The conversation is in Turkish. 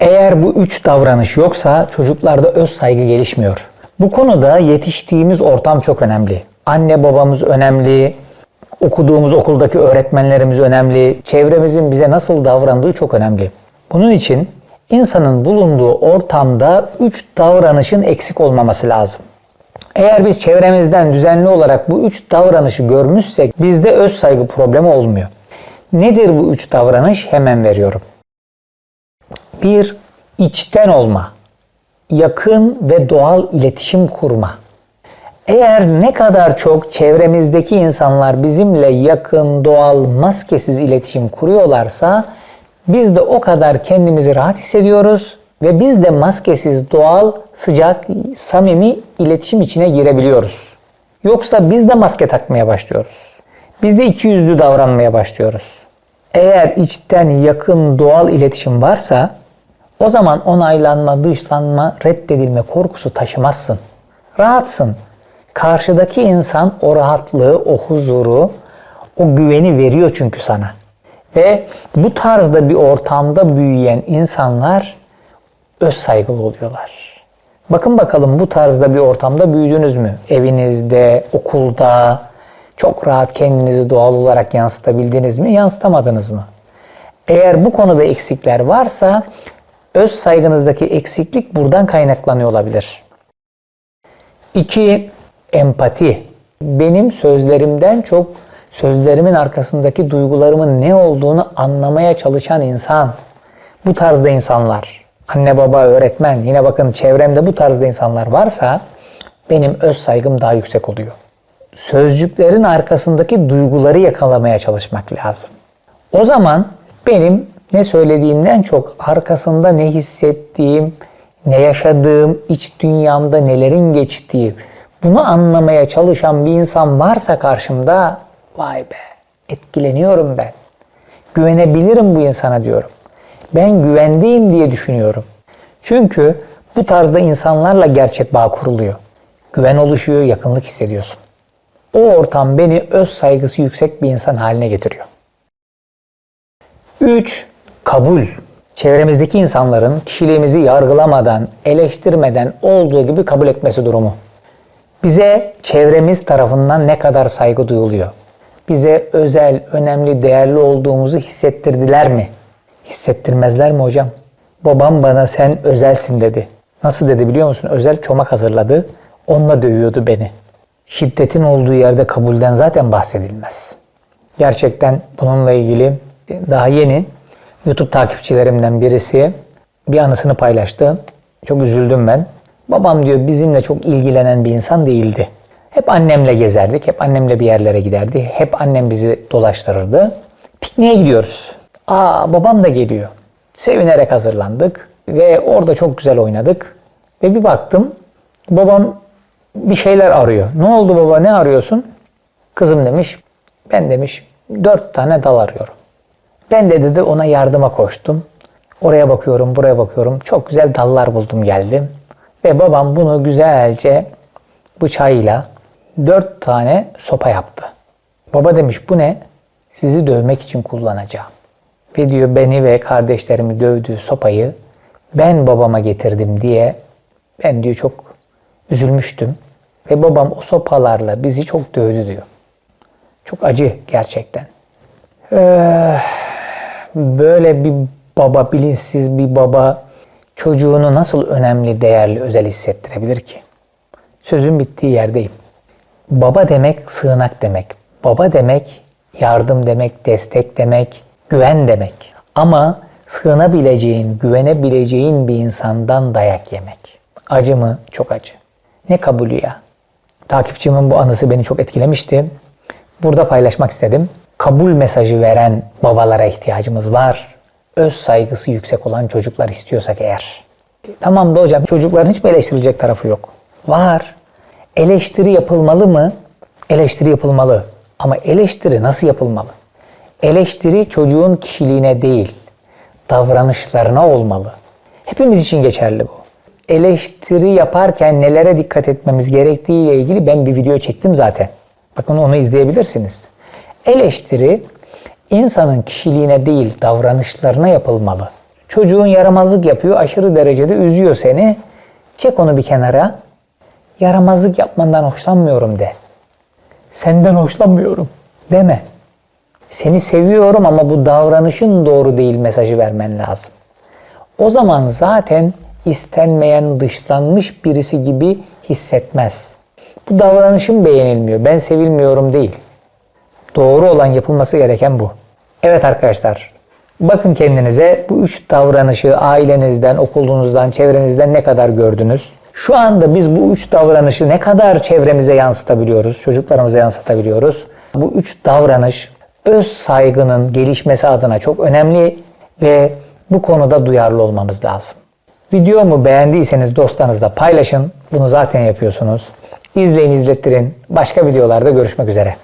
Eğer bu üç davranış yoksa çocuklarda öz saygı gelişmiyor. Bu konuda yetiştiğimiz ortam çok önemli. Anne babamız önemli, okuduğumuz okuldaki öğretmenlerimiz önemli, çevremizin bize nasıl davrandığı çok önemli. Bunun için insanın bulunduğu ortamda üç davranışın eksik olmaması lazım. Eğer biz çevremizden düzenli olarak bu üç davranışı görmüşsek bizde öz saygı problemi olmuyor. Nedir bu üç davranış? Hemen veriyorum. Bir, içten olma. Yakın ve doğal iletişim kurma. Eğer ne kadar çok çevremizdeki insanlar bizimle yakın, doğal, maskesiz iletişim kuruyorlarsa biz de o kadar kendimizi rahat hissediyoruz ve biz de maskesiz, doğal, sıcak, samimi iletişim içine girebiliyoruz. Yoksa biz de maske takmaya başlıyoruz. Biz de iki yüzlü davranmaya başlıyoruz. Eğer içten yakın doğal iletişim varsa o zaman onaylanma, dışlanma, reddedilme korkusu taşımazsın. Rahatsın. Karşıdaki insan o rahatlığı, o huzuru, o güveni veriyor çünkü sana. Ve bu tarzda bir ortamda büyüyen insanlar öz saygılı oluyorlar. Bakın bakalım bu tarzda bir ortamda büyüdünüz mü? Evinizde, okulda çok rahat kendinizi doğal olarak yansıtabildiniz mi, yansıtamadınız mı? Eğer bu konuda eksikler varsa öz saygınızdaki eksiklik buradan kaynaklanıyor olabilir. 2. Empati. Benim sözlerimden çok sözlerimin arkasındaki duygularımın ne olduğunu anlamaya çalışan insan. Bu tarzda insanlar, anne baba, öğretmen, yine bakın çevremde bu tarzda insanlar varsa benim öz saygım daha yüksek oluyor. Sözcüklerin arkasındaki duyguları yakalamaya çalışmak lazım. O zaman benim ne söylediğimden çok arkasında ne hissettiğim, ne yaşadığım, iç dünyamda nelerin geçtiği, bunu anlamaya çalışan bir insan varsa karşımda vay be etkileniyorum ben. Güvenebilirim bu insana diyorum. Ben güvendiğim diye düşünüyorum. Çünkü bu tarzda insanlarla gerçek bağ kuruluyor. Güven oluşuyor, yakınlık hissediyorsun. O ortam beni öz saygısı yüksek bir insan haline getiriyor. 3. Kabul. Çevremizdeki insanların kişiliğimizi yargılamadan, eleştirmeden olduğu gibi kabul etmesi durumu. Bize çevremiz tarafından ne kadar saygı duyuluyor? Bize özel, önemli, değerli olduğumuzu hissettirdiler mi? Hissettirmezler mi hocam? Babam bana sen özelsin dedi. Nasıl dedi biliyor musun? Özel çomak hazırladı. Onunla dövüyordu beni. Şiddetin olduğu yerde kabulden zaten bahsedilmez. Gerçekten bununla ilgili daha yeni YouTube takipçilerimden birisi bir anısını paylaştı. Çok üzüldüm ben. Babam diyor bizimle çok ilgilenen bir insan değildi. Hep annemle gezerdik, hep annemle bir yerlere giderdi. Hep annem bizi dolaştırırdı. Pikniğe gidiyoruz. Aa babam da geliyor. Sevinerek hazırlandık ve orada çok güzel oynadık. Ve bir baktım babam bir şeyler arıyor. Ne oldu baba ne arıyorsun? Kızım demiş ben demiş dört tane dal arıyorum. Ben de dedi ona yardıma koştum. Oraya bakıyorum, buraya bakıyorum. Çok güzel dallar buldum geldim. Ve babam bunu güzelce bıçağıyla dört tane sopa yaptı. Baba demiş bu ne? Sizi dövmek için kullanacağım. Ve diyor beni ve kardeşlerimi dövdüğü sopayı ben babama getirdim diye ben diyor çok üzülmüştüm. Ve babam o sopalarla bizi çok dövdü diyor. Çok acı gerçekten. Ee, böyle bir baba, bilinçsiz bir baba çocuğunu nasıl önemli, değerli, özel hissettirebilir ki? Sözün bittiği yerdeyim. Baba demek sığınak demek. Baba demek yardım demek, destek demek, güven demek. Ama sığınabileceğin, güvenebileceğin bir insandan dayak yemek. Acı mı? Çok acı. Ne kabulü ya? Takipçimin bu anısı beni çok etkilemişti. Burada paylaşmak istedim. Kabul mesajı veren babalara ihtiyacımız var. Öz saygısı yüksek olan çocuklar istiyorsak eğer. Tamam da hocam çocukların hiç mi eleştirilecek tarafı yok? Var. Eleştiri yapılmalı mı? Eleştiri yapılmalı. Ama eleştiri nasıl yapılmalı? Eleştiri çocuğun kişiliğine değil, davranışlarına olmalı. Hepimiz için geçerli bu. Eleştiri yaparken nelere dikkat etmemiz gerektiği ile ilgili ben bir video çektim zaten. Bakın onu izleyebilirsiniz. Eleştiri insanın kişiliğine değil davranışlarına yapılmalı. Çocuğun yaramazlık yapıyor, aşırı derecede üzüyor seni. Çek onu bir kenara. Yaramazlık yapmandan hoşlanmıyorum de. Senden hoşlanmıyorum deme. Seni seviyorum ama bu davranışın doğru değil mesajı vermen lazım. O zaman zaten istenmeyen, dışlanmış birisi gibi hissetmez. Bu davranışım beğenilmiyor, ben sevilmiyorum değil. Doğru olan yapılması gereken bu. Evet arkadaşlar, bakın kendinize bu üç davranışı ailenizden, okulunuzdan, çevrenizden ne kadar gördünüz? Şu anda biz bu üç davranışı ne kadar çevremize yansıtabiliyoruz, çocuklarımıza yansıtabiliyoruz? Bu üç davranış öz saygının gelişmesi adına çok önemli ve bu konuda duyarlı olmamız lazım. Videomu beğendiyseniz dostlarınızla paylaşın. Bunu zaten yapıyorsunuz. İzleyin, izlettirin. Başka videolarda görüşmek üzere.